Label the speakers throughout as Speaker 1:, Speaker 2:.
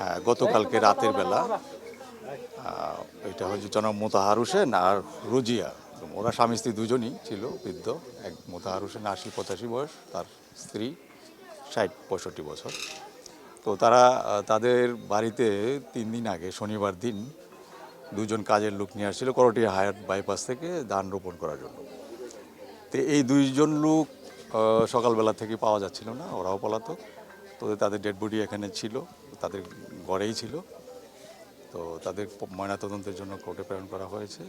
Speaker 1: হ্যাঁ গতকালকে রাতের বেলা এটা হচ্ছে জনাব মোতাহার হোসেন আর রোজিয়া। ওরা স্বামী স্ত্রী দুজনই ছিল, বৃদ্ধ, এক মোতাহার হোসেন আশি পঁচাশি বয়স, তার স্ত্রী ষাট পঁয়ষট্টি বছর। তো তারা তাদের বাড়িতে তিন দিন আগে, শনিবার দিন, দুজন কাজের লোক নিয়ে আসছিল করটি হায়ার বাইপাস থেকে ধান রোপণ করার জন্য। তো এই দুইজন লোক সকালবেলা থেকে পাওয়া যাচ্ছিল না, ওরাও পলাতক। তো তাদের ডেড বডি এখানে ছিল। তাদের গড়েই ছিল। তো তাদের ময়নাতদন্তের জন্য কোর্টে প্রেরণ করা হয়েছে।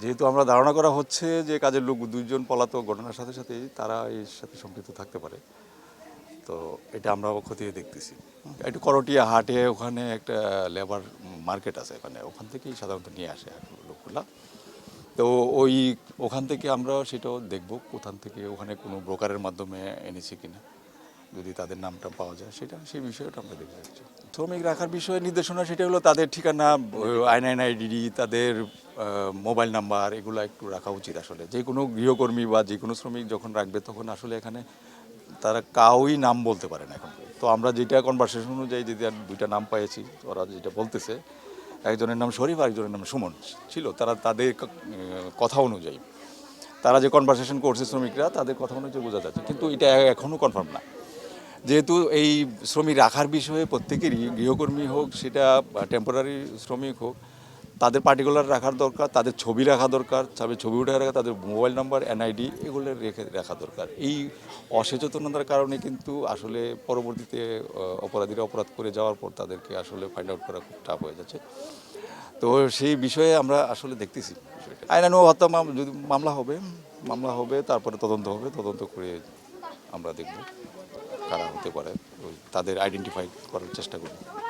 Speaker 1: যেহেতু আমরা ধারণা করা হচ্ছে যে কাজের লোক দুইজন পলাতক ঘটনার সাথে সাথে তারা এর সাথে সম্পৃক্ত থাকতে পারে। তো এটা আমরা খতিয়ে দেখতেছি। একটু করটিয়া হাটে ওখানে একটা লেবার মার্কেট আছে ওখানে ওখান থেকেই সাধারণত নিয়ে আসে লোকগুলা। তো ওই ওখান থেকে আমরা সেটাও দেখব কোথান থেকে, ওখানে কোনো ব্রোকারের মাধ্যমে এনেছি কিনা। যদি তাদের নামটা পাওয়া যায়, সেটা সেই বিষয়টা আমরা দেখতে যাচ্ছি। শ্রমিক রাখার বিষয়ে নির্দেশনা, সেটা হলো তাদের ঠিকানা আইন আইন আইডি, তাদের মোবাইল নাম্বার, এগুলো একটু রাখা উচিত আসলে। যে কোনো গৃহকর্মী বা যে কোনো শ্রমিক যখন রাখবে, তখন আসলে এখানে তারা কাউই নাম বলতে পারে না এখন। তো আমরা যেটা কনভারসেশন অনুযায়ী যদি আর দুইটা নাম পেয়েছি ওরা যেটা বলতেছে, একজনের নাম শরীফ আর একজনের নাম সুমন ছিল, তারা তাদের কথা অনুযায়ী। তারা যে কনভারসেশন করছে শ্রমিকরা, তাদের কথা অনুযায়ী বোঝা যাচ্ছে। কিন্তু এটা এখনও কনফার্ম না। যেহেতু এই শ্রমিক রাখার বিষয়ে প্রত্যেকেরই গৃহকর্মী হোক, সেটা টেম্পোরারি শ্রমিক হোক, তাদের পার্টিকুলার রাখার দরকার, তাদের ছবি রাখা দরকার, তাদের ছবি উঠে রাখা, তাদের মোবাইল নাম্বার এনআইডি এগুলো রেখে রাখা দরকার। এই অসচেতনতার কারণে কিন্তু আসলে পরবর্তীতে অপরাধীরা অপরাধ করে যাওয়ার পর তাদেরকে আসলে ফাইন্ড আউট করা খুব টাফ হয়ে যাচ্ছে। তো সেই বিষয়ে আমরা আসলে দেখতেছি বিষয়টা। আইনানু হত্যা যদি মামলা হবে মামলা হবে, তারপরে তদন্ত হবে, তদন্ত করে আমরা দেখব কারা হতে পারে। তাদের আইডেন্টিফাই করার চেষ্টা করব।